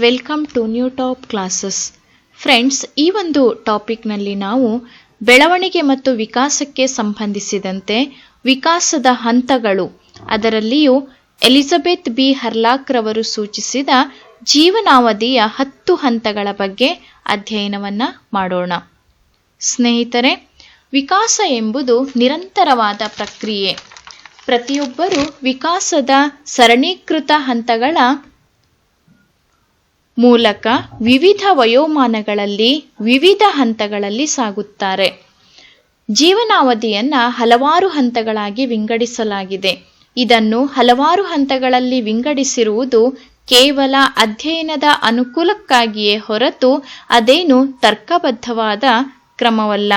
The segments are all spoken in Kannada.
Welcome to new top classes friends ಈ ಒಂದು ಟಾಪಿಕ್ನಲ್ಲಿ ನಾವು ಬೆಳವಣಿಗೆ ಮತ್ತು ವಿಕಾಸಕ್ಕೆ ಸಂಬಂಧಿಸಿದಂತೆ ವಿಕಾಸದ ಹಂತಗಳು, ಅದರಲ್ಲಿಯೂ ಎಲಿಜಬೆತ್ ಬಿ ಹರ್ಲಾಕ್ ರವರು ಸೂಚಿಸಿದ ಜೀವನಾವಧಿಯ ಹತ್ತು ಹಂತಗಳ ಬಗ್ಗೆ ಅಧ್ಯಯನವನ್ನು ಮಾಡೋಣ. ಸ್ನೇಹಿತರೆ, ವಿಕಾಸ ಎಂಬುದು ನಿರಂತರವಾದ ಪ್ರಕ್ರಿಯೆ. ಪ್ರತಿಯೊಬ್ಬರೂ ವಿಕಾಸದ ಸರಣೀಕೃತ ಹಂತಗಳ ಮೂಲಕ ವಿವಿಧ ವಯೋಮಾನಗಳಲ್ಲಿ ವಿವಿಧ ಹಂತಗಳಲ್ಲಿ ಸಾಗುತ್ತಾರೆ. ಜೀವನಾವಧಿಯನ್ನು ಹಲವಾರು ಹಂತಗಳಾಗಿ ವಿಂಗಡಿಸಲಾಗಿದೆ. ಇದನ್ನು ಹಲವಾರು ಹಂತಗಳಲ್ಲಿ ವಿಂಗಡಿಸಿರುವುದು ಕೇವಲ ಅಧ್ಯಯನದ ಅನುಕೂಲಕ್ಕಾಗಿಯೇ ಹೊರತು ಅದೇನು ತರ್ಕಬದ್ಧವಾದ ಕ್ರಮವಲ್ಲ.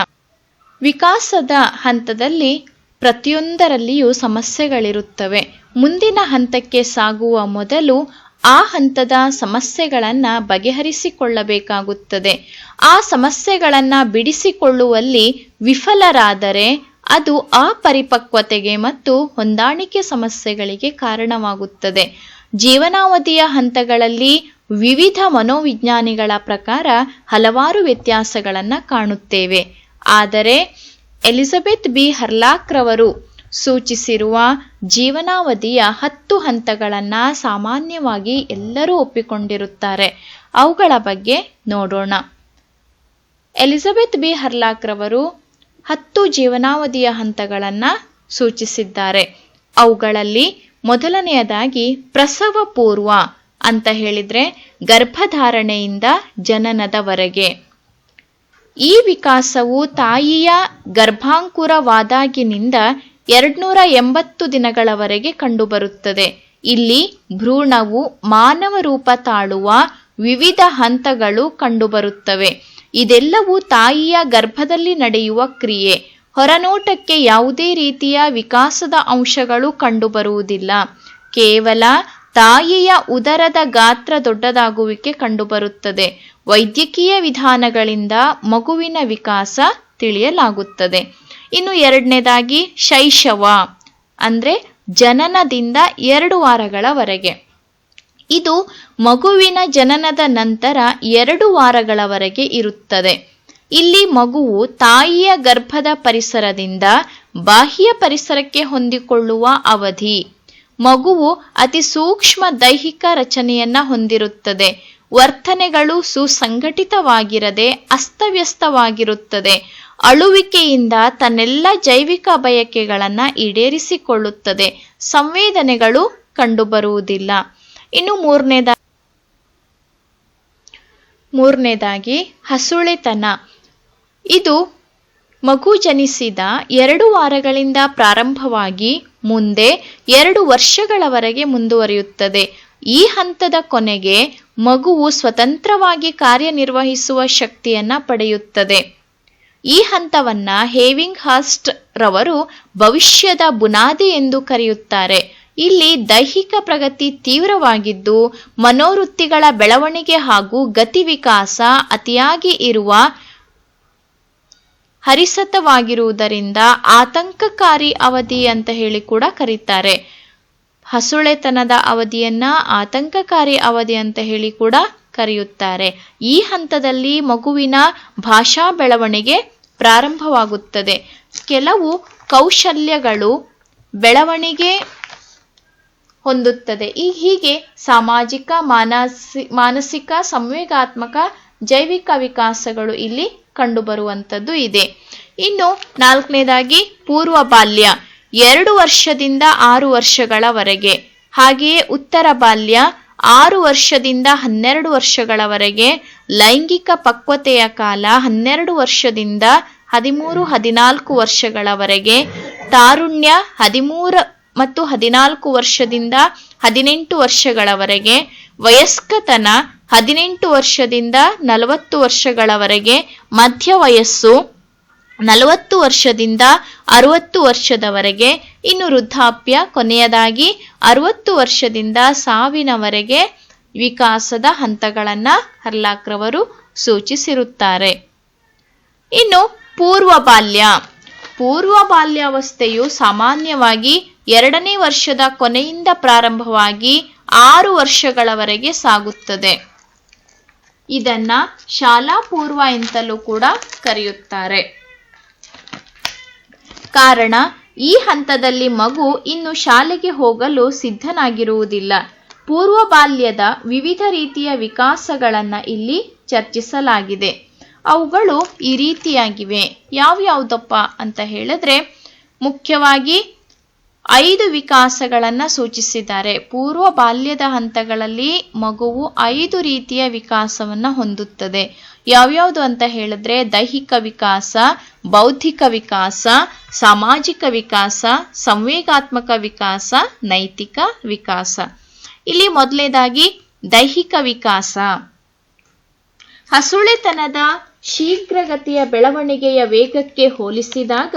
ವಿಕಾಸದ ಹಂತದಲ್ಲಿ ಪ್ರತಿಯೊಂದರಲ್ಲಿಯೂ ಸಮಸ್ಯೆಗಳಿರುತ್ತವೆ. ಮುಂದಿನ ಹಂತಕ್ಕೆ ಸಾಗುವ ಮೊದಲು ಆ ಹಂತದ ಸಮಸ್ಯೆಗಳನ್ನು ಬಗೆಹರಿಸಿಕೊಳ್ಳಬೇಕಾಗುತ್ತದೆ. ಆ ಸಮಸ್ಯೆಗಳನ್ನು ಬಿಡಿಸಿಕೊಳ್ಳುವಲ್ಲಿ ವಿಫಲರಾದರೆ ಅದು ಅಪರಿಪಕ್ವತೆಗೆ ಮತ್ತು ಹೊಂದಾಣಿಕೆ ಸಮಸ್ಯೆಗಳಿಗೆ ಕಾರಣವಾಗುತ್ತದೆ. ಜೀವನಾವಧಿಯ ಹಂತಗಳಲ್ಲಿ ವಿವಿಧ ಮನೋವಿಜ್ಞಾನಿಗಳ ಪ್ರಕಾರ ಹಲವಾರು ವ್ಯತ್ಯಾಸಗಳನ್ನು ಕಾಣುತ್ತೇವೆ. ಆದರೆ ಎಲಿಜಬೆತ್ ಬಿ ಹರ್ಲಾಕ್ ರವರು ಸೂಚಿಸಿರುವ ಜೀವನಾವಧಿಯ ಹತ್ತು ಹಂತಗಳನ್ನು ಸಾಮಾನ್ಯವಾಗಿ ಎಲ್ಲರೂ ಒಪ್ಪಿಕೊಂಡಿರುತ್ತಾರೆ. ಅವುಗಳ ಬಗ್ಗೆ ನೋಡೋಣ. Elizabeth B. ಹರ್ಲಾಕ್ರವರು ಹತ್ತು ಜೀವನಾವಧಿಯ ಹಂತಗಳನ್ನು ಸೂಚಿಸಿದ್ದಾರೆ. ಅವುಗಳಲ್ಲಿ ಮೊದಲನೆಯದಾಗಿ ಪ್ರಸವ ಪೂರ್ವ ಅಂತ ಹೇಳಿದರೆ ಗರ್ಭಧಾರಣೆಯಿಂದ ಜನನದವರೆಗೆ. ಈ ವಿಕಾಸವು ತಾಯಿಯ ಗರ್ಭಾಂಕುರವಾದಾಗಿನಿಂದ ಎರಡ್ನೂರ ಎಂಬತ್ತು ದಿನಗಳವರೆಗೆ ಕಂಡುಬರುತ್ತದೆ. ಇಲ್ಲಿ ಭ್ರೂಣವು ಮಾನವ ರೂಪ ತಾಳುವ ವಿವಿಧ ಹಂತಗಳು ಕಂಡುಬರುತ್ತವೆ. ಇದೆಲ್ಲವೂ ತಾಯಿಯ ಗರ್ಭದಲ್ಲಿ ನಡೆಯುವ ಕ್ರಿಯೆ. ಹೊರನೋಟಕ್ಕೆ ಯಾವುದೇ ರೀತಿಯ ವಿಕಾಸದ ಅಂಶಗಳು ಕಂಡುಬರುವುದಿಲ್ಲ. ಕೇವಲ ತಾಯಿಯ ಉದರದ ಗಾತ್ರ ದೊಡ್ಡದಾಗುವಿಕೆ ಕಂಡುಬರುತ್ತದೆ. ವೈದ್ಯಕೀಯ ವಿಧಾನಗಳಿಂದ ಮಗುವಿನ ವಿಕಾಸ ತಿಳಿಯಲಾಗುತ್ತದೆ. ಇನ್ನು ಎರಡನೇದಾಗಿ ಶೈಶವ, ಅಂದ್ರೆ ಜನನದಿಂದ ಎರಡು ವಾರಗಳವರೆಗೆ. ಇದು ಮಗುವಿನ ಜನನದ ನಂತರ ಎರಡು ವಾರಗಳವರೆಗೆ ಇರುತ್ತದೆ. ಇಲ್ಲಿ ಮಗುವು ತಾಯಿಯ ಗರ್ಭದ ಪರಿಸರದಿಂದ ಬಾಹ್ಯ ಪರಿಸರಕ್ಕೆ ಹೊಂದಿಕೊಳ್ಳುವ ಅವಧಿ. ಮಗುವು ಅತಿ ಸೂಕ್ಷ್ಮ ದೈಹಿಕ ರಚನೆಯನ್ನ ಹೊಂದಿರುತ್ತದೆ. ವರ್ತನೆಗಳು ಸುಸಂಘಟಿತವಾಗಿರದೆ ಅಸ್ತವ್ಯಸ್ತವಾಗಿರುತ್ತದೆ. ಅಳುವಿಕೆಯಿಂದ ತನ್ನೆಲ್ಲ ಜೈವಿಕ ಬಯಕೆಗಳನ್ನು ಈಡೇರಿಸಿಕೊಳ್ಳುತ್ತದೆ. ಸಂವೇದನೆಗಳು ಕಂಡುಬರುವುದಿಲ್ಲ. ಇನ್ನು ಮೂರನೇದ, ಮೂರನೇದಾಗಿ ಹಸುಳೆತನ. ಇದು ಮಗು ಜನಿಸಿದ ಎರಡು ವಾರಗಳಿಂದ ಪ್ರಾರಂಭವಾಗಿ ಮುಂದೆ ಎರಡು ವರ್ಷಗಳವರೆಗೆ ಮುಂದುವರಿಯುತ್ತದೆ. ಈ ಹಂತದ ಕೊನೆಗೆ ಮಗುವು ಸ್ವತಂತ್ರವಾಗಿ ಕಾರ್ಯನಿರ್ವಹಿಸುವ ಶಕ್ತಿಯನ್ನ ಪಡೆಯುತ್ತದೆ. ಈ ಹಂತವನ್ನ ಹೇವಿಂಗ್ ಹಾಸ್ಟ್ ರವರು ಭವಿಷ್ಯದ ಬುನಾದಿ ಎಂದು ಕರೆಯುತ್ತಾರೆ. ಇಲ್ಲಿ ದೈಹಿಕ ಪ್ರಗತಿ ತೀವ್ರವಾಗಿದ್ದು, ಮನೋವೃತ್ತಿಗಳ ಬೆಳವಣಿಗೆ ಹಾಗೂ ಗತಿ ವಿಕಾಸ ಅತಿಯಾಗಿ ಇರುವ ಹರಿಸತವಾಗಿರುವುದರಿಂದ ಆತಂಕಕಾರಿ ಅವಧಿ ಅಂತ ಹೇಳಿ ಕೂಡ ಕರೀತಾರೆ. ಹಸುಳೆತನದ ಅವಧಿಯನ್ನ ಆತಂಕಕಾರಿ ಅವಧಿ ಅಂತ ಹೇಳಿ ಕೂಡ ಕರೆಯುತ್ತಾರೆ. ಈ ಹಂತದಲ್ಲಿ ಮಗುವಿನ ಭಾಷಾ ಬೆಳವಣಿಗೆ ಪ್ರಾರಂಭವಾಗುತ್ತದೆ. ಕೆಲವು ಕೌಶಲ್ಯಗಳು ಬೆಳವಣಿಗೆ ಹೊಂದುತ್ತದೆ. ಈ ಹೀಗೆ ಸಾಮಾಜಿಕ, ಮಾನಸಿ, ಮಾನಸಿಕ, ಸಂವೇಗಾತ್ಮಕ, ಜೈವಿಕ ವಿಕಾಸಗಳು ಇಲ್ಲಿ ಕಂಡುಬರುವಂಥದ್ದು ಇದೆ. ಇನ್ನು ನಾಲ್ಕನೇದಾಗಿ ಪೂರ್ವ ಬಾಲ್ಯ. ಎರಡು ವರ್ಷದಿಂದ ಆರು ವರ್ಷಗಳವರೆಗೆ. ಹಾಗೆಯೇ ಉತ್ತರ ಬಾಲ್ಯ ಆರು ವರ್ಷದಿಂದ ಹನ್ನೆರಡು ವರ್ಷಗಳವರೆಗೆ ಲೈಂಗಿಕ ಪಕ್ವತೆಯ ಕಾಲ ಹನ್ನೆರಡು ವರ್ಷದಿಂದ ಹದಿಮೂರು, ಹದಿನಾಲ್ಕು ವರ್ಷಗಳವರೆಗೆ ತಾರುಣ್ಯ ಹದಿಮೂರು ಮತ್ತು ಹದಿನಾಲ್ಕು ವರ್ಷದಿಂದ ಹದಿನೆಂಟು ವರ್ಷಗಳವರೆಗೆ ವಯಸ್ಕತನ ಹದಿನೆಂಟು ವರ್ಷದಿಂದ ನಲವತ್ತು ವರ್ಷಗಳವರೆಗೆ ಮಧ್ಯ ವಯಸ್ಸು ನಲವತ್ತು ವರ್ಷದಿಂದ ಅರವತ್ತು ವರ್ಷದವರೆಗೆ, ಇನ್ನು ವೃದ್ಧಾಪ್ಯ ಕೊನೆಯದಾಗಿ ಅರವತ್ತು ವರ್ಷದಿಂದ ಸಾವಿನವರೆಗೆ ವಿಕಾಸದ ಹಂತಗಳನ್ನು ಹರ್ಲಾಕ್ರವರು ಸೂಚಿಸಿರುತ್ತಾರೆ. ಇನ್ನು ಪೂರ್ವ ಬಾಲ್ಯ. ಪೂರ್ವ ಬಾಲ್ಯಾವಸ್ಥೆಯು ಸಾಮಾನ್ಯವಾಗಿ ಎರಡನೇ ವರ್ಷದ ಕೊನೆಯಿಂದ ಪ್ರಾರಂಭವಾಗಿ ಆರು ವರ್ಷಗಳವರೆಗೆ ಸಾಗುತ್ತದೆ. ಇದನ್ನ ಶಾಲಾ ಪೂರ್ವ ಎಂತಲೂ ಕೂಡ ಕರೆಯುತ್ತಾರೆ. ಕಾರಣ, ಈ ಹಂತದಲ್ಲಿ ಮಗು ಇನ್ನು ಶಾಲೆಗೆ ಹೋಗಲು ಸಿದ್ಧನಾಗಿರುವುದಿಲ್ಲ. ಪೂರ್ವ ಬಾಲ್ಯದ ವಿವಿಧ ರೀತಿಯ ವಿಕಾಸಗಳನ್ನು ಇಲ್ಲಿ ಚರ್ಚಿಸಲಾಗಿದೆ. ಅವುಗಳು ಈ ರೀತಿಯಾಗಿವೆ. ಯಾವ್ಯಾವುದಪ್ಪ ಅಂತ ಹೇಳಿದ್ರೆ, ಮುಖ್ಯವಾಗಿ ಐದು ವಿಕಾಸಗಳನ್ನು ಸೂಚಿಸಿದ್ದಾರೆ. ಪೂರ್ವ ಬಾಲ್ಯದ ಹಂತಗಳಲ್ಲಿ ಮಗುವು ಐದು ರೀತಿಯ ವಿಕಾಸವನ್ನು ಹೊಂದುತ್ತದೆ. ಯಾವ್ಯಾವುದು ಅಂತ ಹೇಳಿದ್ರೆ ದೈಹಿಕ ವಿಕಾಸ, ಬೌದ್ಧಿಕ ವಿಕಾಸ, ಸಾಮಾಜಿಕ ವಿಕಾಸ, ಸಂವೇಗಾತ್ಮಕ ವಿಕಾಸ, ನೈತಿಕ ವಿಕಾಸ. ಇಲ್ಲಿ ಮೊದಲನೇದಾಗಿ ದೈಹಿಕ ವಿಕಾಸ. ಹಸುಳೆತನದ ಶೀಘ್ರಗತಿಯ ಬೆಳವಣಿಗೆಯ ವೇಗಕ್ಕೆ ಹೋಲಿಸಿದಾಗ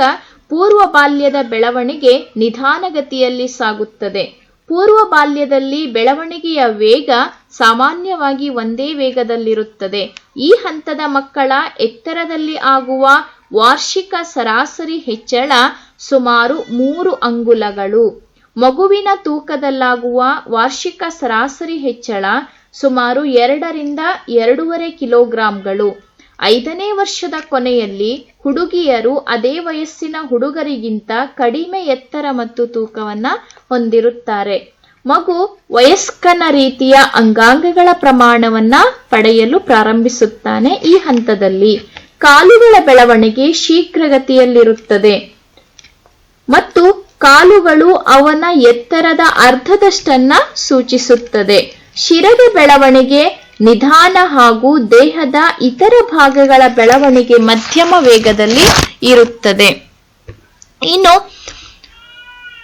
ಪೂರ್ವ ಬಾಲ್ಯದ ಬೆಳವಣಿಗೆ ನಿಧಾನಗತಿಯಲ್ಲಿ ಸಾಗುತ್ತದೆ. ಪೂರ್ವ ಬಾಲ್ಯದಲ್ಲಿ ಬೆಳವಣಿಗೆಯ ವೇಗ ಸಾಮಾನ್ಯವಾಗಿ ಒಂದೇ ವೇಗದಲ್ಲಿರುತ್ತದೆ. ಈ ಹಂತದ ಮಕ್ಕಳ ಎತ್ತರದಲ್ಲಿ ಆಗುವ ವಾರ್ಷಿಕ ಸರಾಸರಿ ಹೆಚ್ಚಳ ಸುಮಾರು ಮೂರು ಅಂಗುಲಗಳು. ಮಗುವಿನ ತೂಕದಲ್ಲಾಗುವ ವಾರ್ಷಿಕ ಸರಾಸರಿ ಹೆಚ್ಚಳ ಸುಮಾರು ಎರಡರಿಂದ ಎರಡೂವರೆ ಕಿಲೋಗ್ರಾಂಗಳು. ಐದನೇ ವರ್ಷದ ಕೊನೆಯಲ್ಲಿ ಹುಡುಗಿಯರು ಅದೇ ವಯಸ್ಸಿನ ಹುಡುಗರಿಗಿಂತ ಕಡಿಮೆ ಎತ್ತರ ಮತ್ತು ತೂಕವನ್ನು ಹೊಂದಿರುತ್ತಾರೆ. ಮಗು ವಯಸ್ಕನ ರೀತಿಯ ಅಂಗಾಂಗಗಳ ಪ್ರಮಾಣವನ್ನ ಪಡೆಯಲು ಪ್ರಾರಂಭಿಸುತ್ತಾನೆ ಈ ಹಂತದಲ್ಲಿ. ಕಾಲುಗಳ ಬೆಳವಣಿಗೆ ಶೀಘ್ರಗತಿಯಲ್ಲಿರುತ್ತದೆ. ಮತ್ತು ಕಾಲುಗಳು ಅವನ ಎತ್ತರದ ಅರ್ಧದಷ್ಟನ್ನ ಸೂಚಿಸುತ್ತದೆ. ಶಿರದ ಬೆಳವಣಿಗೆ ನಿಧಾನ ಹಾಗೂ ದೇಹದ ಇತರ ಭಾಗಗಳ ಬೆಳವಣಿಗೆ ಮಧ್ಯಮ ವೇಗದಲ್ಲಿ ಇರುತ್ತದೆ. ಇನ್ನು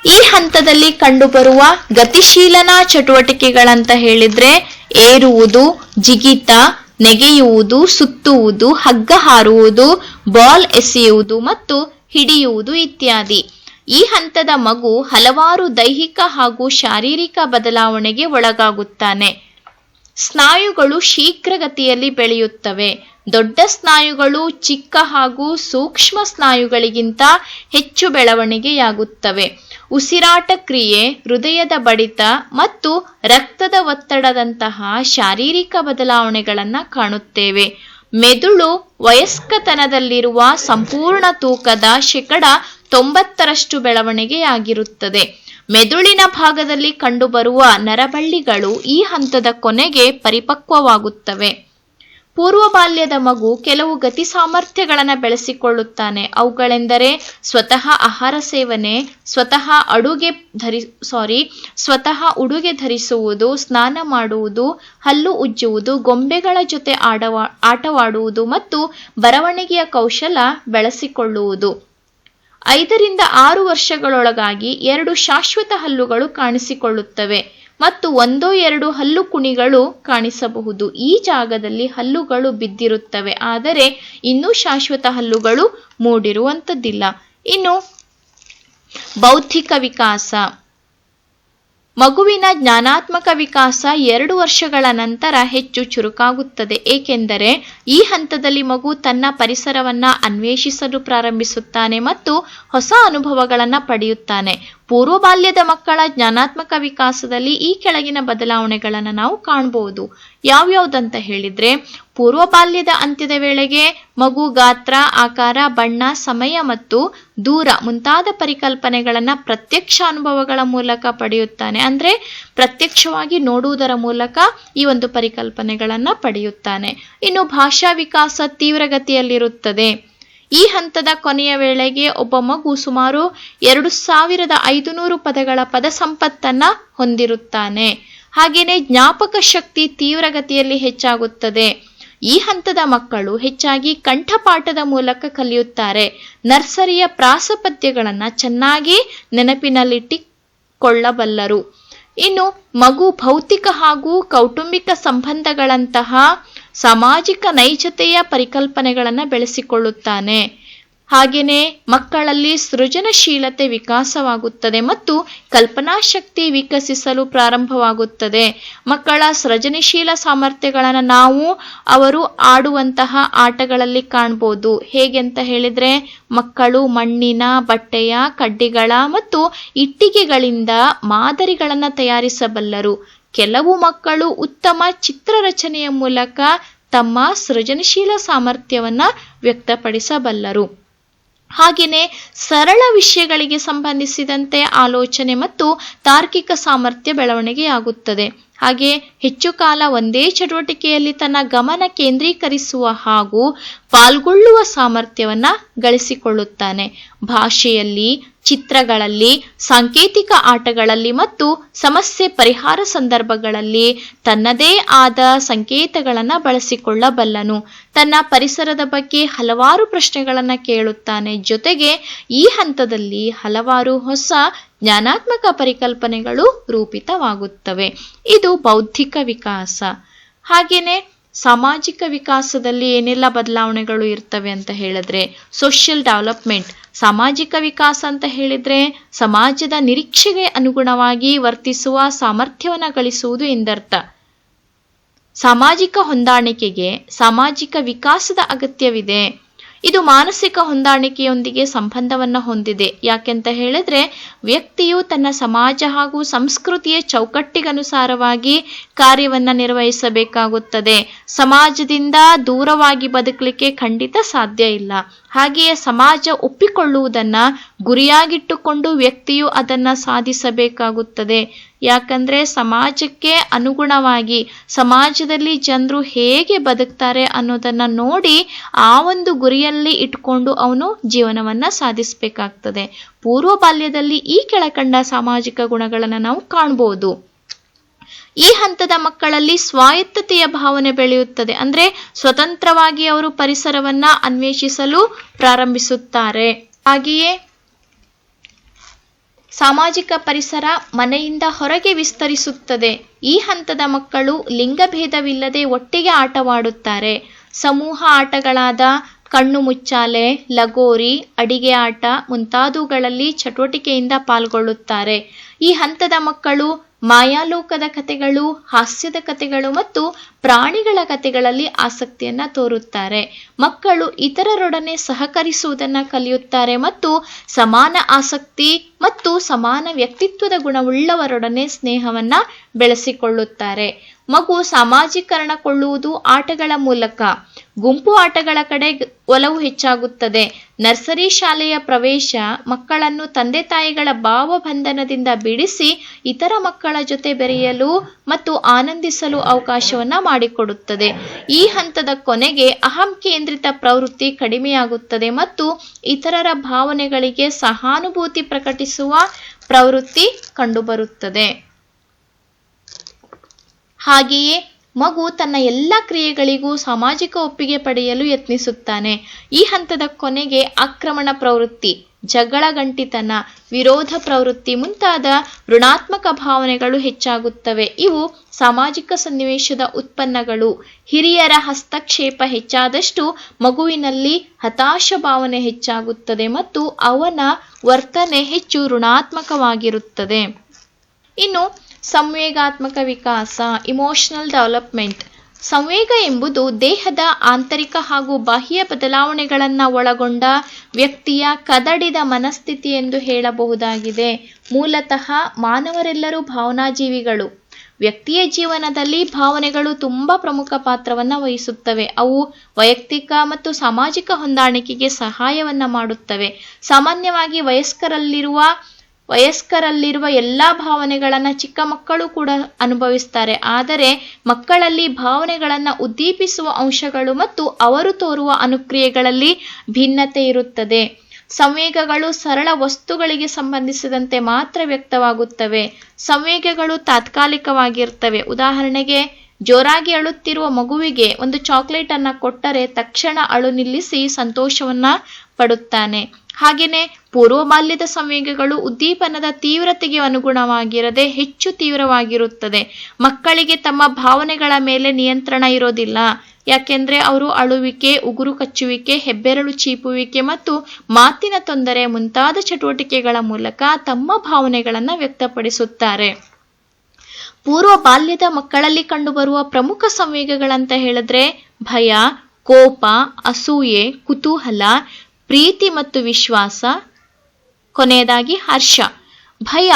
ಈ ಹಂತದಲ್ಲಿ ಕಂಡುಬರುವ ಗತಿಶೀಲನಾ ಚಟುವಟಿಕೆಗಳಂತ ಹೇಳಿದ್ರೆ ಏರುವುದು, ಜಿಗಿತ, ನೆಗೆಯುವುದು, ಸುತ್ತುವುದು, ಹಗ್ಗ ಹಾರುವುದು, ಬಾಲ್ ಎಸೆಯುವುದು ಮತ್ತು ಹಿಡಿಯುವುದು ಇತ್ಯಾದಿ. ಈ ಹಂತದ ಮಗು ಹಲವಾರು ದೈಹಿಕ ಹಾಗೂ ಶಾರೀರಿಕ ಬದಲಾವಣೆಗೆ ಒಳಗಾಗುತ್ತಾನೆ. ಸ್ನಾಯುಗಳು ಶೀಘ್ರಗತಿಯಲ್ಲಿ ಬೆಳೆಯುತ್ತವೆ. ದೊಡ್ಡ ಸ್ನಾಯುಗಳು ಚಿಕ್ಕ ಹಾಗೂ ಸೂಕ್ಷ್ಮ ಸ್ನಾಯುಗಳಿಗಿಂತ ಹೆಚ್ಚು ಬೆಳವಣಿಗೆಯಾಗುತ್ತವೆ. ಉಸಿರಾಟ ಕ್ರಿಯೆ ಹೃದಯದ ಬಡಿತ ಮತ್ತು ರಕ್ತದ ಒತ್ತಡದಂತಹ ಶಾರೀರಿಕ ಬದಲಾವಣೆಗಳನ್ನು ಕಾಣುತ್ತೇವೆ. ಮೆದುಳು ವಯಸ್ಕತನದಲ್ಲಿರುವ ಸಂಪೂರ್ಣ ತೂಕದ ಶೇಕಡ ತೊಂಬತ್ತರಷ್ಟು ಬೆಳವಣಿಗೆಯಾಗಿರುತ್ತದೆ ಮೆದುಳಿನ ಭಾಗದಲ್ಲಿ ಕಂಡುಬರುವ ನರಬಳ್ಳಿಗಳು ಈ ಹಂತದ ಕೊನೆಗೆ ಪರಿಪಕ್ವವಾಗುತ್ತವೆ. ಪೂರ್ವ ಬಾಲ್ಯದ ಮಗು ಕೆಲವು ಗತಿ ಸಾಮರ್ಥ್ಯಗಳನ್ನು ಬೆಳೆಸಿಕೊಳ್ಳುತ್ತಾನೆ. ಅವುಗಳೆಂದರೆ ಸ್ವತಃ ಆಹಾರ ಸೇವನೆ, ಸ್ವತಃ ಅಡುಗೆ ಧರಿ ಸಾರಿ ಸ್ವತಃ ಉಡುಗೆ ಧರಿಸುವುದು, ಸ್ನಾನ ಮಾಡುವುದು, ಹಲ್ಲು ಉಜ್ಜುವುದು, ಗೊಂಬೆಗಳ ಜೊತೆ ಆಡವಾ, ಆಟವಾಡುವುದು ಮತ್ತು ಬರವಣಿಗೆಯ ಕೌಶಲ ಬೆಳೆಸಿಕೊಳ್ಳುವುದು. ಐದರಿಂದ ಆರು ವರ್ಷಗಳೊಳಗಾಗಿ ಎರಡು ಶಾಶ್ವತ ಹಲ್ಲುಗಳು ಕಾಣಿಸಿಕೊಳ್ಳುತ್ತವೆ. ಮತ್ತು ಒಂದೋ ಎರಡು ಹಲ್ಲು ಕುಣಿಗಳು ಕಾಣಿಸಬಹುದು. ಈ ಜಾಗದಲ್ಲಿ ಹಲ್ಲುಗಳು ಬಿದ್ದಿರುತ್ತವೆ. ಆದರೆ ಇನ್ನೂ ಶಾಶ್ವತ ಹಲ್ಲುಗಳು ಮೂಡಿರುವಂಥದ್ದಿಲ್ಲ ಇನ್ನು ಬೌದ್ಧಿಕ ವಿಕಾಸ. ಮಗುವಿನ ಜ್ಞಾನಾತ್ಮಕ ವಿಕಾಸ ಎರಡು ವರ್ಷಗಳ ನಂತರ ಹೆಚ್ಚು ಚುರುಕಾಗುತ್ತದೆ. ಏಕೆಂದರೆ ಈ ಹಂತದಲ್ಲಿ ಮಗು ತನ್ನ ಪರಿಸರವನ್ನು ಅನ್ವೇಷಿಸಲು ಪ್ರಾರಂಭಿಸುತ್ತಾನೆ ಮತ್ತು ಹೊಸ ಅನುಭವಗಳನ್ನು ಪಡೆಯುತ್ತಾನೆ. ಪೂರ್ವ ಬಾಲ್ಯದ ಮಕ್ಕಳ ಜ್ಞಾನಾತ್ಮಕ ವಿಕಾಸದಲ್ಲಿ ಈ ಕೆಳಗಿನ ಬದಲಾವಣೆಗಳನ್ನು ನಾವು ಕಾಣಬಹುದು ಯಾವ್ಯಾವುದಂತ ಹೇಳಿದ್ರೆ ಪೂರ್ವ ಬಾಲ್ಯದ ಅಂತ್ಯದ ವೇಳೆಗೆ ಮಗು, ಗಾತ್ರ, ಆಕಾರ, ಬಣ್ಣ, ಸಮಯ ಮತ್ತು ದೂರ ಮುಂತಾದ ಪರಿಕಲ್ಪನೆಗಳನ್ನ ಪ್ರತ್ಯಕ್ಷ ಅನುಭವಗಳ ಮೂಲಕ ಪಡೆಯುತ್ತಾನೆ. ಅಂದ್ರೆ ಪ್ರತ್ಯಕ್ಷವಾಗಿ ನೋಡುವುದರ ಮೂಲಕ ಈ ಒಂದು ಪರಿಕಲ್ಪನೆಗಳನ್ನ ಪಡೆಯುತ್ತಾನೆ. ಇನ್ನು ಭಾಷಾ ವಿಕಾಸ ತೀವ್ರಗತಿಯಲ್ಲಿರುತ್ತದೆ. ಈ ಹಂತದ ಕೊನೆಯ ವೇಳೆಗೆ ಒಬ್ಬ ಮಗು ಸುಮಾರು ಎರಡು ಸಾವಿರದ ಐದುನೂರು ಪದಗಳ ಪದ ಸಂಪತ್ತನ್ನ ಹೊಂದಿರುತ್ತಾನೆ. ಹಾಗೆಯೇ ಜ್ಞಾಪಕ ಶಕ್ತಿ ತೀವ್ರಗತಿಯಲ್ಲಿ ಹೆಚ್ಚಾಗುತ್ತದೆ. ಈ ಹಂತದ ಮಕ್ಕಳು ಹೆಚ್ಚಾಗಿ ಕಂಠಪಾಠದ ಮೂಲಕ ಕಲಿಯುತ್ತಾರೆ. ನರ್ಸರಿಯ ಪ್ರಾಸಪದ್ಯಗಳನ್ನು ಚೆನ್ನಾಗಿ ನೆನಪಿನಲ್ಲಿಟ್ಟಿಕೊಳ್ಳಬಲ್ಲರು. ಇನ್ನು ಮಗು ಭೌತಿಕ ಹಾಗೂ ಕೌಟುಂಬಿಕ ಸಂಬಂಧಗಳಂತಹ ಸಾಮಾಜಿಕ ನೈಜತೆಯ ಪರಿಕಲ್ಪನೆಗಳನ್ನು ಬೆಳೆಸಿಕೊಳ್ಳುತ್ತಾನೆ. ಹಾಗೆಯೇ ಮಕ್ಕಳಲ್ಲಿ ಸೃಜನಶೀಲತೆ ವಿಕಾಸವಾಗುತ್ತದೆ ಮತ್ತು ಕಲ್ಪನಾ ಶಕ್ತಿ ವಿಕಸಿಸಲು ಪ್ರಾರಂಭವಾಗುತ್ತದೆ. ಮಕ್ಕಳ ಸೃಜನಶೀಲ ಸಾಮರ್ಥ್ಯಗಳನ್ನು ನಾವು ಅವರು ಆಡುವಂತಹ ಆಟಗಳಲ್ಲಿ ಕಾಣ್ಬೋದು. ಹೇಗೆ ಅಂತ ಹೇಳಿದ್ರೆ ಮಕ್ಕಳು ಮಣ್ಣಿನ ಬಟ್ಟೆಯ ಕಡ್ಡಿಗಳ ಮತ್ತು ಇಟ್ಟಿಗೆಗಳಿಂದ ಮಾದರಿಗಳನ್ನು ತಯಾರಿಸಬಲ್ಲರು. ಕೆಲವು ಮಕ್ಕಳು ಉತ್ತಮ ಚಿತ್ರರಚನೆಯ ಮೂಲಕ ತಮ್ಮ ಸೃಜನಶೀಲ ಸಾಮರ್ಥ್ಯವನ್ನು ವ್ಯಕ್ತಪಡಿಸಬಲ್ಲರು. ಹಾಗೆಯೇ ಸರಳ ವಿಷಯಗಳಿಗೆ ಸಂಬಂಧಿಸಿದಂತೆ ಆಲೋಚನೆ ಮತ್ತು ತಾರ್ಕಿಕ ಸಾಮರ್ಥ್ಯ ಬೆಳವಣಿಗೆಯಾಗುತ್ತದೆ. ಹಾಗೆ ಹೆಚ್ಚು ಕಾಲ ಒಂದೇ ಚಟುವಟಿಕೆಯಲ್ಲಿ ತನ್ನ ಗಮನ ಕೇಂದ್ರೀಕರಿಸುವ ಹಾಗೂ ಪಾಲ್ಗೊಳ್ಳುವ ಸಾಮರ್ಥ್ಯವನ್ನು ಗಳಿಸಿಕೊಳ್ಳುತ್ತಾನೆ. ಭಾಷೆಯಲ್ಲಿ ಚಿತ್ರಗಳಲ್ಲಿ, ಸಾಂಕೇತಿಕ ಆಟಗಳಲ್ಲಿ ಮತ್ತು ಸಮಸ್ಯೆ ಪರಿಹಾರ ಸಂದರ್ಭಗಳಲ್ಲಿ ತನ್ನದೇ ಆದ ಸಂಕೇತಗಳನ್ನು ಬಳಸಿಕೊಳ್ಳಬಲ್ಲನು. ತನ್ನ ಪರಿಸರದ ಬಗ್ಗೆ ಹಲವಾರು ಪ್ರಶ್ನೆಗಳನ್ನು ಕೇಳುತ್ತಾನೆ. ಜೊತೆಗೆ ಈ ಹಂತದಲ್ಲಿ ಹಲವಾರು ಹೊಸ ಜ್ಞಾನಾತ್ಮಕ ಪರಿಕಲ್ಪನೆಗಳು ರೂಪಿತವಾಗುತ್ತವೆ. ಇದು ಬೌದ್ಧಿಕ ವಿಕಾಸ. ಹಾಗೇನೆ ಸಾಮಾಜಿಕ ವಿಕಾಸದಲ್ಲಿ ಏನೆಲ್ಲ ಬದಲಾವಣೆಗಳು ಇರ್ತವೆ ಅಂತ ಹೇಳಿದ್ರೆ ಸೋಷಿಯಲ್ ಡೆವಲಪ್ಮೆಂಟ್ ಸಾಮಾಜಿಕ ವಿಕಾಸ ಅಂತ ಹೇಳಿದ್ರೆ ಸಮಾಜದ ನಿರೀಕ್ಷೆಗೆ ಅನುಗುಣವಾಗಿ ವರ್ತಿಸುವ ಸಾಮರ್ಥ್ಯವನ್ನು ಗಳಿಸುವುದು ಎಂದರ್ಥ. ಸಾಮಾಜಿಕ ಹೊಂದಾಣಿಕೆಗೆ ಸಾಮಾಜಿಕ ವಿಕಾಸದ ಅಗತ್ಯವಿದೆ. ಇದು ಮಾನಸಿಕ ಹೊಂದಾಣಿಕೆಯೊಂದಿಗೆ ಸಂಬಂಧವನ್ನ ಹೊಂದಿದೆ. ಯಾಕೆಂತ ಹೇಳಿದ್ರೆ, ವ್ಯಕ್ತಿಯು ತನ್ನ ಸಮಾಜ ಹಾಗೂ ಸಂಸ್ಕೃತಿಯ ಚೌಕಟ್ಟಿಗನುಸಾರವಾಗಿ ಕಾರ್ಯವನ್ನ ನಿರ್ವಹಿಸಬೇಕಾಗುತ್ತದೆ. ಸಮಾಜದಿಂದ ದೂರವಾಗಿ ಬದುಕಲಿಕ್ಕೆ ಖಂಡಿತ ಸಾಧ್ಯ ಇಲ್ಲ. ಹಾಗೆಯೇ ಸಮಾಜ ಒಪ್ಪಿಕೊಳ್ಳುವುದನ್ನ ಗುರಿಯಾಗಿಟ್ಟುಕೊಂಡು ವ್ಯಕ್ತಿಯು ಅದನ್ನು ಸಾಧಿಸಬೇಕಾಗುತ್ತದೆ. ಯಾಕಂದ್ರೆ ಸಮಾಜಕ್ಕೆ ಅನುಗುಣವಾಗಿ ಸಮಾಜದಲ್ಲಿ ಜನರು ಹೇಗೆ ಬದುಕ್ತಾರೆ ಅನ್ನೋದನ್ನ ನೋಡಿ ಆ ಒಂದು ಗುರಿಯಲ್ಲಿ ಇಟ್ಕೊಂಡು ಅವನು ಜೀವನವನ್ನ ಸಾಧಿಸಬೇಕಾಗ್ತದೆ. ಪೂರ್ವ ಬಾಲ್ಯದಲ್ಲಿ ಈ ಕೆಳಕಂಡ ಸಾಮಾಜಿಕ ಗುಣಗಳನ್ನು ನಾವು ಕಾಣ್ಬೋದು. ಈ ಹಂತದ ಮಕ್ಕಳಲ್ಲಿ ಸ್ವಾಯತ್ತತೆಯ ಭಾವನೆ ಬೆಳೆಯುತ್ತದೆ. ಅಂದ್ರೆ ಸ್ವತಂತ್ರವಾಗಿ ಅವರು ಪರಿಸರವನ್ನ ಅನ್ವೇಷಿಸಲು ಪ್ರಾರಂಭಿಸುತ್ತಾರೆ. ಹಾಗೆಯೇ ಸಾಮಾಜಿಕ ಪರಿಸರ ಮನೆಯಿಂದ ಹೊರಗೆ ವಿಸ್ತರಿಸುತ್ತದೆ. ಈ ಹಂತದ ಮಕ್ಕಳು ಲಿಂಗಭೇದವಿಲ್ಲದೆ ಒಟ್ಟಿಗೆ ಆಟವಾಡುತ್ತಾರೆ. ಸಮೂಹ ಆಟಗಳಾದ ಕಣ್ಣು ಮುಚ್ಚಾಲೆ, ಲಗೋರಿ, ಅಡಿಗೆ ಆಟ ಮುಂತಾದವುಗಳಲ್ಲಿ ಚಟುವಟಿಕೆಯಿಂದ ಪಾಲ್ಗೊಳ್ಳುತ್ತಾರೆ. ಈ ಹಂತದ ಮಕ್ಕಳು ಮಾಯಾಲೋಕದ ಕಥೆಗಳು, ಹಾಸ್ಯದ ಕಥೆಗಳು ಮತ್ತು ಪ್ರಾಣಿಗಳ ಕಥೆಗಳಲ್ಲಿ ಆಸಕ್ತಿಯನ್ನು ತೋರುತ್ತಾರೆ. ಮಕ್ಕಳು ಇತರರೊಡನೆ ಸಹಕರಿಸುವುದನ್ನು ಕಲಿಯುತ್ತಾರೆ ಮತ್ತು ಸಮಾನ ಆಸಕ್ತಿ ಮತ್ತು ಸಮಾನ ವ್ಯಕ್ತಿತ್ವದ ಗುಣವುಳ್ಳವರೊಡನೆ ಸ್ನೇಹವನ್ನು ಬೆಳೆಸಿಕೊಳ್ಳುತ್ತಾರೆ. ಮಗು ಸಾಮಾಜೀಕರಣಗೊಳ್ಳುವುದು ಆಟಗಳ ಮೂಲಕ. ಗುಂಪು ಆಟಗಳ ಕಡೆ ಒಲವು ಹೆಚ್ಚಾಗುತ್ತದೆ. ನರ್ಸರಿ ಶಾಲೆಯ ಪ್ರವೇಶ ಮಕ್ಕಳನ್ನು ತಂದೆ ತಾಯಿಗಳ ಭಾವಬಂಧನದಿಂದ ಬಿಡಿಸಿ ಇತರ ಮಕ್ಕಳ ಜೊತೆ ಬೆರೆಯಲು ಮತ್ತು ಆನಂದಿಸಲು ಅವಕಾಶವನ್ನ ಮಾಡಿಕೊಡುತ್ತದೆ. ಈ ಹಂತದ ಕೊನೆಗೆ ಅಹಂ ಕೇಂದ್ರಿತ ಪ್ರವೃತ್ತಿ ಕಡಿಮೆಯಾಗುತ್ತದೆ ಮತ್ತು ಇತರರ ಭಾವನೆಗಳಿಗೆ ಸಹಾನುಭೂತಿ ಪ್ರಕಟಿಸುವ ಪ್ರವೃತ್ತಿ ಕಂಡುಬರುತ್ತದೆ. ಹಾಗೆಯೇ ಮಗು ತನ್ನ ಎಲ್ಲ ಕ್ರಿಯೆಗಳಿಗೂ ಸಾಮಾಜಿಕ ಒಪ್ಪಿಗೆ ಪಡೆಯಲು ಯತ್ನಿಸುತ್ತಾನೆ. ಈ ಹಂತದ ಕೊನೆಗೆ ಆಕ್ರಮಣ ಪ್ರವೃತ್ತಿ, ಜಗಳ ಗಂಟಿತನ, ವಿರೋಧ ಪ್ರವೃತ್ತಿ ಮುಂತಾದ ಋಣಾತ್ಮಕ ಭಾವನೆಗಳು ಹೆಚ್ಚಾಗುತ್ತವೆ. ಇವು ಸಾಮಾಜಿಕ ಸನ್ನಿವೇಶದ ಉತ್ಪನ್ನಗಳು. ಹಿರಿಯರ ಹಸ್ತಕ್ಷೇಪ ಹೆಚ್ಚಾದಷ್ಟು ಮಗುವಿನಲ್ಲಿ ಹತಾಶ ಭಾವನೆ ಹೆಚ್ಚಾಗುತ್ತದೆ ಮತ್ತು ಅವನ ವರ್ತನೆ ಹೆಚ್ಚು ಋಣಾತ್ಮಕವಾಗಿರುತ್ತದೆ. ಇನ್ನು ಸಂವೇಗಾತ್ಮಕ ವಿಕಾಸ ಇಮೋಷನಲ್ ಡೆವಲಪ್ಮೆಂಟ್ ಸಂವೇಗ ಎಂಬುದು ದೇಹದ ಆಂತರಿಕ ಹಾಗೂ ಬಾಹ್ಯ ಬದಲಾವಣೆಗಳನ್ನು ಒಳಗೊಂಡ ವ್ಯಕ್ತಿಯ ಕದಡಿದ ಮನಸ್ಥಿತಿ ಎಂದು ಹೇಳಬಹುದಾಗಿದೆ. ಮೂಲತಃ ಮಾನವರೆಲ್ಲರೂ ಭಾವನಾಜೀವಿಗಳು. ವ್ಯಕ್ತಿಯ ಜೀವನದಲ್ಲಿ ಭಾವನೆಗಳು ತುಂಬ ಪ್ರಮುಖ ಪಾತ್ರವನ್ನು ವಹಿಸುತ್ತವೆ. ಅವು ವೈಯಕ್ತಿಕ ಮತ್ತು ಸಾಮಾಜಿಕ ಹೊಂದಾಣಿಕೆಗೆ ಸಹಾಯವನ್ನು ಮಾಡುತ್ತವೆ. ಸಾಮಾನ್ಯವಾಗಿ ವಯಸ್ಕರಲ್ಲಿರುವ ವಯಸ್ಕರಲ್ಲಿರುವ ಎಲ್ಲ ಭಾವನೆಗಳನ್ನು ಚಿಕ್ಕ ಮಕ್ಕಳು ಕೂಡ ಅನುಭವಿಸ್ತಾರೆ. ಆದರೆ ಮಕ್ಕಳಲ್ಲಿ ಭಾವನೆಗಳನ್ನು ಉದ್ದೀಪಿಸುವ ಅಂಶಗಳು ಮತ್ತು ಅವರು ತೋರುವ ಅನುಕ್ರಿಯೆಗಳಲ್ಲಿ ಭಿನ್ನತೆ ಇರುತ್ತದೆ. ಸಂವೇಗಗಳು ಸರಳ ವಸ್ತುಗಳಿಗೆ ಸಂಬಂಧಿಸಿದಂತೆ ಮಾತ್ರ ವ್ಯಕ್ತವಾಗುತ್ತವೆ. ಸಂವೇಗಗಳು ತಾತ್ಕಾಲಿಕವಾಗಿರ್ತವೆ. ಉದಾಹರಣೆಗೆ, ಜೋರಾಗಿ ಅಳುತ್ತಿರುವ ಮಗುವಿಗೆ ಒಂದು ಚಾಕ್ಲೇಟ್ ಅನ್ನ ಕೊಟ್ಟರೆ ತಕ್ಷಣ ಅಳು ನಿಲ್ಲಿಸಿ ಸಂತೋಷವನ್ನ ಪಡುತ್ತಾನೆ. ಹಾಗೆಯೇ ಪೂರ್ವ ಬಾಲ್ಯದ ಸಂವೇಗಗಳು ಉದ್ದೀಪನದ ತೀವ್ರತೆಗೆ ಅನುಗುಣವಾಗಿರದೆ ಹೆಚ್ಚು ತೀವ್ರವಾಗಿರುತ್ತದೆ. ಮಕ್ಕಳಿಗೆ ತಮ್ಮ ಭಾವನೆಗಳ ಮೇಲೆ ನಿಯಂತ್ರಣ ಇರೋದಿಲ್ಲ. ಯಾಕೆಂದ್ರೆ ಅವರು ಅಳುವಿಕೆ, ಉಗುರು ಕಚ್ಚುವಿಕೆ, ಹೆಬ್ಬೆರಳು ಚೀಪುವಿಕೆ ಮತ್ತು ಮಾತಿನ ತೊಂದರೆ ಮುಂತಾದ ಚಟುವಟಿಕೆಗಳ ಮೂಲಕ ತಮ್ಮ ಭಾವನೆಗಳನ್ನು ವ್ಯಕ್ತಪಡಿಸುತ್ತಾರೆ. ಪೂರ್ವ ಬಾಲ್ಯದ ಮಕ್ಕಳಲ್ಲಿ ಕಂಡುಬರುವ ಪ್ರಮುಖ ಸಂವೇಗಗಳಂತ ಹೇಳಿದ್ರೆ ಭಯ, ಕೋಪ, ಅಸೂಯೆ, ಕುತೂಹಲ ಪ್ರೀತಿ ಮತ್ತು ವಿಶ್ವಾಸ. ಕೊನೆಯದಾಗಿ ಹರ್ಷ. ಭಯ.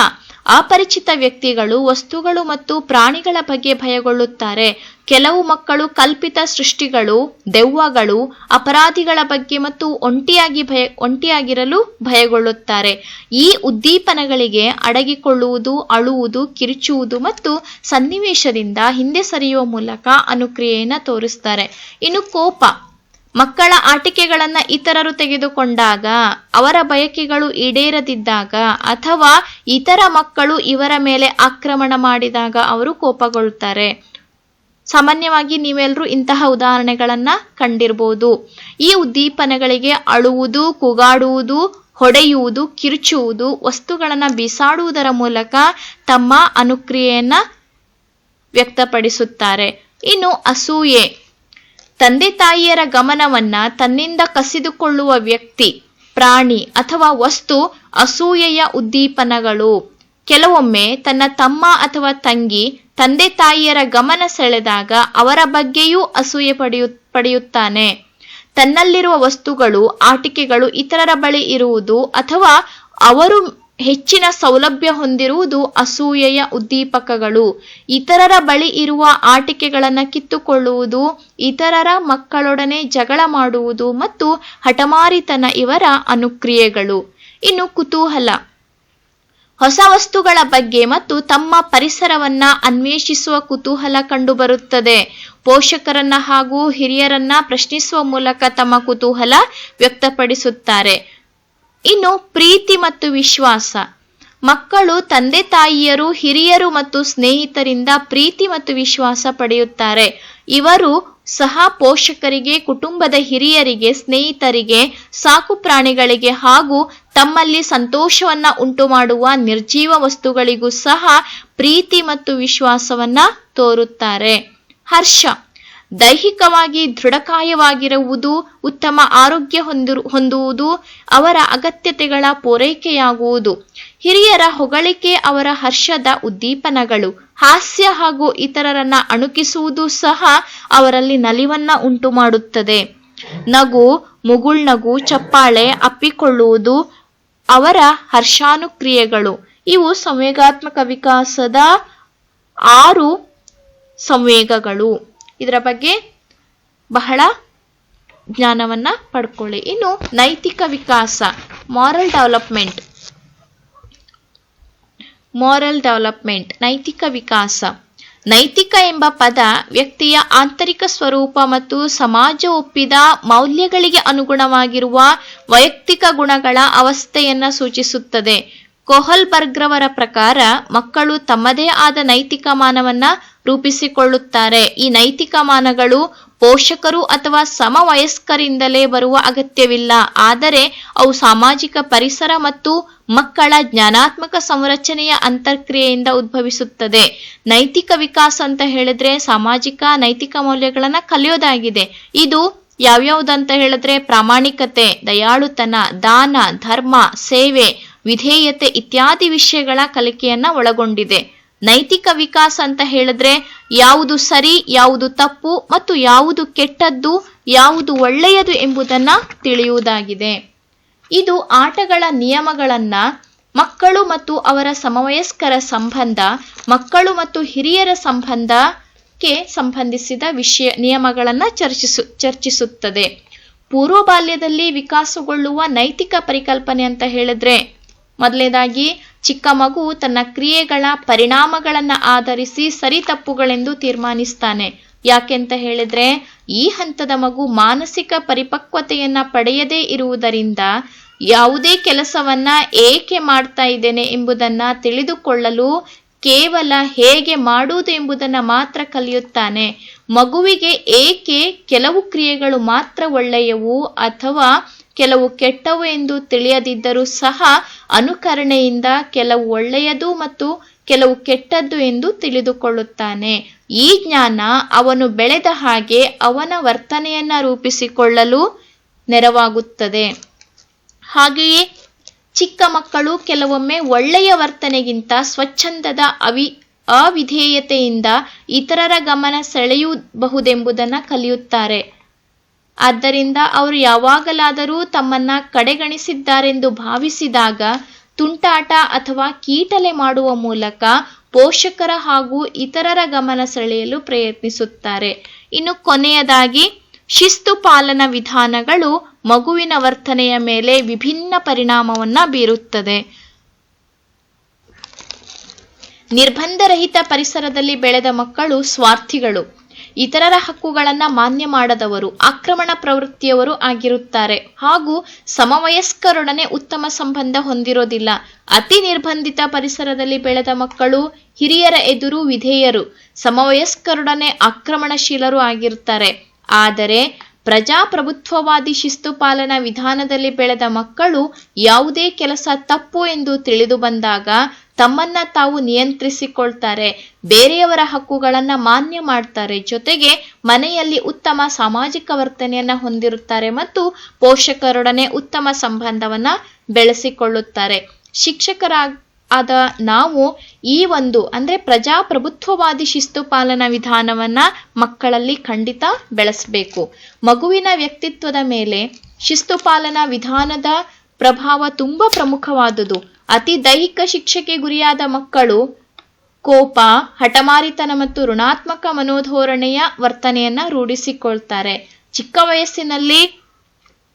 ಅಪರಿಚಿತ ವ್ಯಕ್ತಿಗಳು, ವಸ್ತುಗಳು ಮತ್ತು ಪ್ರಾಣಿಗಳ ಬಗ್ಗೆ ಭಯಗೊಳ್ಳುತ್ತಾರೆ. ಕೆಲವು ಮಕ್ಕಳು ಕಲ್ಪಿತ ಸೃಷ್ಟಿಗಳು, ದೆವ್ವಗಳು, ಅಪರಾಧಿಗಳ ಬಗ್ಗೆ ಮತ್ತು ಒಂಟಿಯಾಗಿ ಭಯ, ಒಂಟಿಯಾಗಿರಲು ಭಯಗೊಳ್ಳುತ್ತಾರೆ. ಈ ಉದ್ದೀಪನಗಳಿಗೆ ಅಡಗಿಕೊಳ್ಳುವುದು, ಅಳುವುದು, ಕಿರುಚುವುದು ಮತ್ತು ಸನ್ನಿವೇಶದಿಂದ ಹಿಂದೆ ಸರಿಯುವ ಮೂಲಕ ಅನುಕ್ರಿಯೆಯನ್ನು ತೋರಿಸ್ತಾರೆ ಇನ್ನು ಕೋಪ. ಮಕ್ಕಳ ಆಟಿಕೆಗಳನ್ನು ಇತರರು ತೆಗೆದುಕೊಂಡಾಗ, ಅವರ ಬಯಕೆಗಳು ಈಡೇರದಿದ್ದಾಗ ಅಥವಾ ಇತರ ಮಕ್ಕಳು ಇವರ ಮೇಲೆ ಆಕ್ರಮಣ ಮಾಡಿದಾಗ ಅವರು ಕೋಪಗೊಳ್ಳುತ್ತಾರೆ. ಸಾಮಾನ್ಯವಾಗಿ ನೀವೆಲ್ಲರೂ ಇಂತಹ ಉದಾಹರಣೆಗಳನ್ನ ಕಂಡಿರ್ಬೋದು. ಈ ಉದ್ದೀಪನಗಳಿಗೆ ಅಳುವುದು, ಕೂಗಾಡುವುದು, ಹೊಡೆಯುವುದು, ಕಿರುಚುವುದು ವಸ್ತುಗಳನ್ನು ಬಿಸಾಡುವುದರ ಮೂಲಕ ತಮ್ಮ ಅನುಕ್ರಿಯೆಯನ್ನ ವ್ಯಕ್ತಪಡಿಸುತ್ತಾರೆ. ಇನ್ನು ಅಸೂಯೆ. ತಂದೆ ತಾಯಿಯರ ಗಮನವನ್ನ ತನ್ನಿಂದ ಕಸಿದುಕೊಳ್ಳುವ ವ್ಯಕ್ತಿ, ಪ್ರಾಣಿ ಅಥವಾ ವಸ್ತು ಅಸೂಯೆಯ ಉದ್ದೀಪನಗಳು. ಕೆಲವೊಮ್ಮೆ ತನ್ನ ತಮ್ಮ ಅಥವಾ ತಂಗಿ ತಂದೆ ತಾಯಿಯರ ಗಮನ ಸೆಳೆದಾಗ ಅವರ ಬಗ್ಗೆಯೂ ಅಸೂಯೆ ಪಡೆಯು, ಪಡೆಯುತ್ತಾನೆ. ತನ್ನಲ್ಲಿರುವ ವಸ್ತುಗಳು, ಆಟಿಕೆಗಳು ಇತರರ ಬಳಿ ಇರುವುದು ಅಥವಾ ಅವರು ಹೆಚ್ಚಿನ ಸೌಲಭ್ಯ ಹೊಂದಿರುವುದು ಅಸೂಯೆಯ ಉದ್ದೀಪಕಗಳು. ಇತರರ ಬಳಿ ಇರುವ ಆಟಿಕೆಗಳನ್ನು ಕಿತ್ತುಕೊಳ್ಳುವುದು, ಇತರರ ಮಕ್ಕಳೊಡನೆ ಜಗಳ ಮಾಡುವುದು ಮತ್ತು ಹಠಮಾರಿತನ ಇವರ ಅನುಕ್ರಿಯೆಗಳು. ಇನ್ನು ಕುತೂಹಲ. ಹೊಸ ವಸ್ತುಗಳ ಬಗ್ಗೆ ಮತ್ತು ತಮ್ಮ ಪರಿಸರವನ್ನ ಅನ್ವೇಷಿಸುವ ಕುತೂಹಲ ಕಂಡುಬರುತ್ತದೆ. ಪೋಷಕರನ್ನ ಹಾಗೂ ಹಿರಿಯರನ್ನ ಪ್ರಶ್ನಿಸುವ ಮೂಲಕ ತಮ್ಮ ಕುತೂಹಲ ವ್ಯಕ್ತಪಡಿಸುತ್ತಾರೆ. ಇನ್ನು ಪ್ರೀತಿ ಮತ್ತು ವಿಶ್ವಾಸ. ಮಕ್ಕಳು, ತಂದೆ ತಾಯಿಯರು, ಹಿರಿಯರು ಮತ್ತು ಸ್ನೇಹಿತರಿಂದ ಪ್ರೀತಿ ಮತ್ತು ವಿಶ್ವಾಸ ಪಡೆಯುತ್ತಾರೆ. ಇವರು ಸಹ ಪೋಷಕರಿಗೆ, ಕುಟುಂಬದ ಹಿರಿಯರಿಗೆ, ಸ್ನೇಹಿತರಿಗೆ, ಸಾಕು ಪ್ರಾಣಿಗಳಿಗೆ ಹಾಗೂ ತಮ್ಮಲ್ಲಿ ಸಂತೋಷವನ್ನ ಉಂಟು ಮಾಡುವ ನಿರ್ಜೀವ ವಸ್ತುಗಳಿಗೂ ಸಹ ಪ್ರೀತಿ ಮತ್ತು ವಿಶ್ವಾಸವನ್ನ ತೋರುತ್ತಾರೆ. ಹರ್ಷ. ದೈಹಿಕವಾಗಿ ದೃಢಕಾಯವಾಗಿರುವುದು, ಉತ್ತಮ ಆರೋಗ್ಯ ಹೊಂದುವುದು, ಅವರ ಅಗತ್ಯತೆಗಳ ಪೂರೈಕೆಯಾಗುವುದು. ಹಿರಿಯರ ಹೊಗಳಿಕೆ ಅವರ ಹರ್ಷದ ಉದ್ದೀಪನಗಳು. ಹಾಸ್ಯ ಹಾಗೂ ಇತರರನ್ನ ಅಣುಕಿಸುವುದು ಸಹ ಅವರಲ್ಲಿ ನಲಿವನ್ನ ಉಂಟು ಮಾಡುತ್ತದೆ ನಗು ಮುಗುಳ್ನಗು ಚಪ್ಪಾಳೆ ಅಪ್ಪಿಕೊಳ್ಳುವುದು ಅವರ ಹರ್ಷಾನುಕ್ರಿಯೆಗಳು. ಇವು ಸಂವೇಗಾತ್ಮಕ ವಿಕಾಸದ ಆರು ಸಂವೇಗಗಳು. ಇದರ ಬಗ್ಗೆ ಬಹಳ ಜ್ಞಾನವನ್ನು ಪಡ್ಕೊಳ್ಳಿ. ಇನ್ನು ನೈತಿಕ ವಿಕಾಸ ಮಾರಲ್ ಡೆವಲಪ್ಮೆಂಟ್ ಮಾರಲ್ ಡೆವಲಪ್ಮೆಂಟ್ ನೈತಿಕ ವಿಕಾಸ. ನೈತಿಕ ಎಂಬ ಪದ ವ್ಯಕ್ತಿಯ ಆಂತರಿಕ ಸ್ವರೂಪ ಮತ್ತು ಸಮಾಜ ಒಪ್ಪಿದ ಮೌಲ್ಯಗಳಿಗೆ ಅನುಗುಣವಾಗಿರುವ ವೈಯಕ್ತಿಕ ಗುಣಗಳ ಅವಸ್ಥೆಯನ್ನು ಸೂಚಿಸುತ್ತದೆ. ಕೊಹಲ್ಬರ್ಗ್ರವರ ಪ್ರಕಾರ ಮಕ್ಕಳು ತಮ್ಮದೇ ಆದ ನೈತಿಕ ಮಾನವನ್ನ ರೂಪಿಸಿಕೊಳ್ಳುತ್ತಾರೆ. ಈ ನೈತಿಕ ಮಾನಗಳು ಪೋಷಕರು ಅಥವಾ ಸಮವಯಸ್ಕರಿಂದಲೇ ಬರುವ ಅಗತ್ಯವಿಲ್ಲ. ಆದರೆ ಅವು ಸಾಮಾಜಿಕ ಪರಿಸರ ಮತ್ತು ಮಕ್ಕಳ ಜ್ಞಾನಾತ್ಮಕ ಸಂರಚನೆಯ ಅಂತರ್ಕ್ರಿಯೆಯಿಂದ ಉದ್ಭವಿಸುತ್ತದೆ. ನೈತಿಕ ವಿಕಾಸ ಅಂತ ಹೇಳಿದ್ರೆ ಸಾಮಾಜಿಕ ನೈತಿಕ ಮೌಲ್ಯಗಳನ್ನ ಕಲಿಯೋದಾಗಿದೆ. ಇದು ಯಾವ್ಯಾವುದಂತ ಹೇಳಿದ್ರೆ ಪ್ರಾಮಾಣಿಕತೆ, ದಯಾಳುತನ, ದಾನ, ಧರ್ಮ, ಸೇವೆ, ವಿಧೇಯತೆ ಇತ್ಯಾದಿ ವಿಷಯಗಳ ಕಲಿಕೆಯನ್ನ ಒಳಗೊಂಡಿದೆ. ನೈತಿಕ ವಿಕಾಸ ಅಂತ ಹೇಳಿದ್ರೆ ಯಾವುದು ಸರಿ, ಯಾವುದು ತಪ್ಪು ಮತ್ತು ಯಾವುದು ಕೆಟ್ಟದ್ದು, ಯಾವುದು ಒಳ್ಳೆಯದು ಎಂಬುದನ್ನ ತಿಳಿಯುವುದಾಗಿದೆ. ಇದು ಆಟಗಳ ನಿಯಮಗಳನ್ನ ಮಕ್ಕಳು ಮತ್ತು ಅವರ ಸಮವಯಸ್ಕರ ಸಂಬಂಧ, ಮಕ್ಕಳು ಮತ್ತು ಹಿರಿಯರ ಸಂಬಂಧಕ್ಕೆ ಸಂಬಂಧಿಸಿದ ವಿಷಯ, ನಿಯಮಗಳನ್ನು ಚರ್ಚಿಸು, ಚರ್ಚಿಸುತ್ತದೆ. ಪೂರ್ವ ಬಾಲ್ಯದಲ್ಲಿ ವಿಕಾಸಗೊಳ್ಳುವ ನೈತಿಕ ಪರಿಕಲ್ಪನೆ ಅಂತ ಹೇಳಿದ್ರೆ ಮೊದಲನೇದಾಗಿ, ಚಿಕ್ಕ ಮಗು ತನ್ನ ಕ್ರಿಯೆಗಳ ಪರಿಣಾಮಗಳನ್ನು ಆಧರಿಸಿ ಸರಿ ತಪ್ಪುಗಳೆಂದು ತೀರ್ಮಾನಿಸ್ತಾನೆ. ಯಾಕೆಂತ ಹೇಳಿದ್ರೆ, ಈ ಹಂತದ ಮಗು ಮಾನಸಿಕ ಪರಿಪಕ್ವತೆಯನ್ನ ಪಡೆಯದೇ ಇರುವುದರಿಂದ ಯಾವುದೇ ಕೆಲಸವನ್ನ ಏಕೆ ಮಾಡ್ತಾ ಇದ್ದೇನೆ ಎಂಬುದನ್ನ ತಿಳಿದುಕೊಳ್ಳಲು ಕೇವಲ ಹೇಗೆ ಮಾಡುವುದು ಎಂಬುದನ್ನ ಮಾತ್ರ ಕಲಿಯುತ್ತಾನೆ. ಮಗುವಿಗೆ ಏಕೆ ಕೆಲವು ಕ್ರಿಯೆಗಳು ಮಾತ್ರ ಒಳ್ಳೆಯವು ಅಥವಾ ಕೆಲವು ಕೆಟ್ಟವು ಎಂದು ತಿಳಿಯದಿದ್ದರೂ ಸಹ ಅನುಕರಣೆಯಿಂದ ಕೆಲವು ಒಳ್ಳೆಯದು ಮತ್ತು ಕೆಲವು ಕೆಟ್ಟದ್ದು ಎಂದು ತಿಳಿದುಕೊಳ್ಳುತ್ತಾನೆ. ಈ ಜ್ಞಾನ ಅವನು ಬೆಳೆದ ಹಾಗೆ ಅವನ ವರ್ತನೆಯನ್ನ ರೂಪಿಸಿಕೊಳ್ಳಲು ನೆರವಾಗುತ್ತದೆ. ಹಾಗೆಯೇ ಚಿಕ್ಕ ಮಕ್ಕಳು ಕೆಲವೊಮ್ಮೆ ಒಳ್ಳೆಯ ವರ್ತನೆಗಿಂತ ಸ್ವಚ್ಛಂದದ ಅವಿ, ಅವಿಧೇಯತೆಯಿಂದ ಇತರರ ಗಮನ ಸೆಳೆಯಬಹುದೆಂಬುದನ್ನು ಕಲಿಯುತ್ತಾರೆ. ಆದ್ದರಿಂದ ಅವರು ಯಾವಾಗಲಾದರೂ ತಮ್ಮನ್ನ ಕಡೆಗಣಿಸಿದ್ದಾರೆಂದು ಭಾವಿಸಿದಾಗ ತುಂಟಾಟ ಅಥವಾ ಕೀಟಲೆ ಮಾಡುವ ಮೂಲಕ ಪೋಷಕರ ಹಾಗೂ ಇತರರ ಗಮನ ಸೆಳೆಯಲು ಪ್ರಯತ್ನಿಸುತ್ತಾರೆ. ಇನ್ನು ಕೊನೆಯದಾಗಿ, ಶಿಸ್ತು ಪಾಲನಾ ವಿಧಾನಗಳು ಮಗುವಿನ ವರ್ತನೆಯ ಮೇಲೆ ವಿಭಿನ್ನ ಪರಿಣಾಮವನ್ನು ಬೀರುತ್ತದೆ. ನಿರ್ಬಂಧರಹಿತ ಪರಿಸರದಲ್ಲಿ ಬೆಳೆದ ಮಕ್ಕಳು ಸ್ವಾರ್ಥಿಗಳು. ಇತರರ ಹಕ್ಕುಗಳನ್ನ ಮಾನ್ಯ ಮಾಡದವರು, ಆಕ್ರಮಣ ಪ್ರವೃತ್ತಿಯವರು ಆಗಿರುತ್ತಾರೆ. ಹಾಗೂ ಸಮವಯಸ್ಕರೊಡನೆ ಉತ್ತಮ ಸಂಬಂಧ ಹೊಂದಿರೋದಿಲ್ಲ. ಅತಿ ನಿರ್ಬಂಧಿತ ಪರಿಸರದಲ್ಲಿ ಬೆಳೆದ ಮಕ್ಕಳು, ಹಿರಿಯರ ಎದುರು ವಿಧೇಯರು, ಸಮವಯಸ್ಕರೊಡನೆ ಆಕ್ರಮಣಶೀಲರು ಆಗಿರುತ್ತಾರೆ. ಆದರೆ ಪ್ರಜಾಪ್ರಭುತ್ವವಾದಿ ಶಿಸ್ತು ಪಾಲನಾ ವಿಧಾನದಲ್ಲಿ ಬೆಳೆದ ಮಕ್ಕಳು ಯಾವುದೇ ಕೆಲಸ ತಪ್ಪು ಎಂದು ತಿಳಿದು ಬಂದಾಗ ತಮ್ಮನ್ನ ತಾವು ನಿಯಂತ್ರಿಸಿಕೊಳ್ತಾರೆ, ಬೇರೆಯವರ ಹಕ್ಕುಗಳನ್ನ ಮಾನ್ಯ ಮಾಡ್ತಾರೆ, ಜೊತೆಗೆ ಮನೆಯಲ್ಲಿ ಉತ್ತಮ ಸಾಮಾಜಿಕ ವರ್ತನೆಯನ್ನ ಹೊಂದಿರುತ್ತಾರೆ ಮತ್ತು ಪೋಷಕರೊಡನೆ ಉತ್ತಮ ಸಂಬಂಧವನ್ನ ಬೆಳೆಸಿಕೊಳ್ಳುತ್ತಾರೆ. ಶಿಕ್ಷಕರ ಆದ ನಾವು ಈ ಒಂದು, ಅಂದ್ರೆ ಪ್ರಜಾಪ್ರಭುತ್ವವಾದಿ ಶಿಸ್ತು ಪಾಲನಾ ವಿಧಾನವನ್ನ ಮಕ್ಕಳಲ್ಲಿ ಖಂಡಿತ ಬೆಳೆಸಬೇಕು. ಮಗುವಿನ ವ್ಯಕ್ತಿತ್ವದ ಮೇಲೆ ಶಿಸ್ತು ಪಾಲನಾ ವಿಧಾನದ ಪ್ರಭಾವ ತುಂಬಾ ಪ್ರಮುಖವಾದುದು. ಅತಿ ದೈಹಿಕ ಶಿಕ್ಷೆಗೆ ಗುರಿಯಾದ ಮಕ್ಕಳು ಕೋಪ, ಹಠಮಾರಿತನ ಮತ್ತು ಋಣಾತ್ಮಕ ಮನೋಧೋರಣೆಯ ವರ್ತನೆಯನ್ನ ರೂಢಿಸಿಕೊಳ್ತಾರೆ. ಚಿಕ್ಕ ವಯಸ್ಸಿನಲ್ಲಿ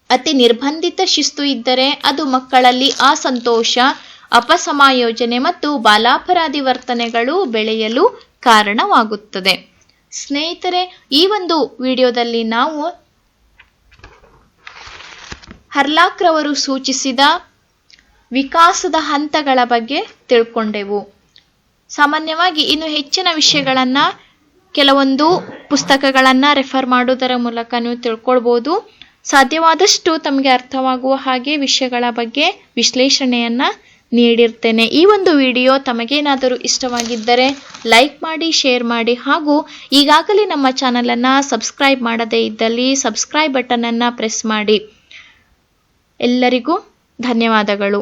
ಅತಿ ನಿರ್ಬಂಧಿತ ಶಿಸ್ತು ಇದ್ದರೆ ಅದು ಮಕ್ಕಳಲ್ಲಿ ಅಸಂತೋಷ, ಅಪಸಮಾಯೋಜನೆ ಮತ್ತು ಬಾಲಾಪರಾಧಿ ವರ್ತನೆಗಳು ಬೆಳೆಯಲು ಕಾರಣವಾಗುತ್ತದೆ. ಸ್ನೇಹಿತರೆ, ಈ ಒಂದು ವಿಡಿಯೋದಲ್ಲಿ ನಾವು ಹರ್ಲಾಕ್ರವರು ಸೂಚಿಸಿದ ವಿಕಾಸದ ಹಂತಗಳ ಬಗ್ಗೆ ತಿಳ್ಕೊಂಡೆವು. ಸಾಮಾನ್ಯವಾಗಿ ಇನ್ನು ಹೆಚ್ಚಿನ ವಿಷಯಗಳನ್ನು ಕೆಲವೊಂದು ಪುಸ್ತಕಗಳನ್ನು ರೆಫರ್ ಮಾಡುವುದರ ಮೂಲಕ ನೀವು ತಿಳ್ಕೊಳ್ಬೋದು. ಸಾಧ್ಯವಾದಷ್ಟು ತಮಗೆ ಅರ್ಥವಾಗುವ ಹಾಗೆ ವಿಷಯಗಳ ಬಗ್ಗೆ ವಿಶ್ಲೇಷಣೆಯನ್ನ ನೀಡಿರ್ತೇನೆ. ಈ ಒಂದು ವಿಡಿಯೋ ತಮಗೇನಾದರೂ ಇಷ್ಟವಾಗಿದ್ದರೆ ಲೈಕ್ ಮಾಡಿ ಶೇರ್ ಮಾಡಿ ಹಾಗೂ ಈಗಾಗಲೇ ನಮ್ಮ ಚಾನಲನ್ನು ಸಬ್ಸ್ಕ್ರೈಬ್ ಮಾಡದೇ ಇದ್ದಲ್ಲಿ ಸಬ್ಸ್ಕ್ರೈಬ್ ಬಟನನ್ನು ಪ್ರೆಸ್ ಮಾಡಿ. ಎಲ್ಲರಿಗೂ ಧನ್ಯವಾದಗಳು.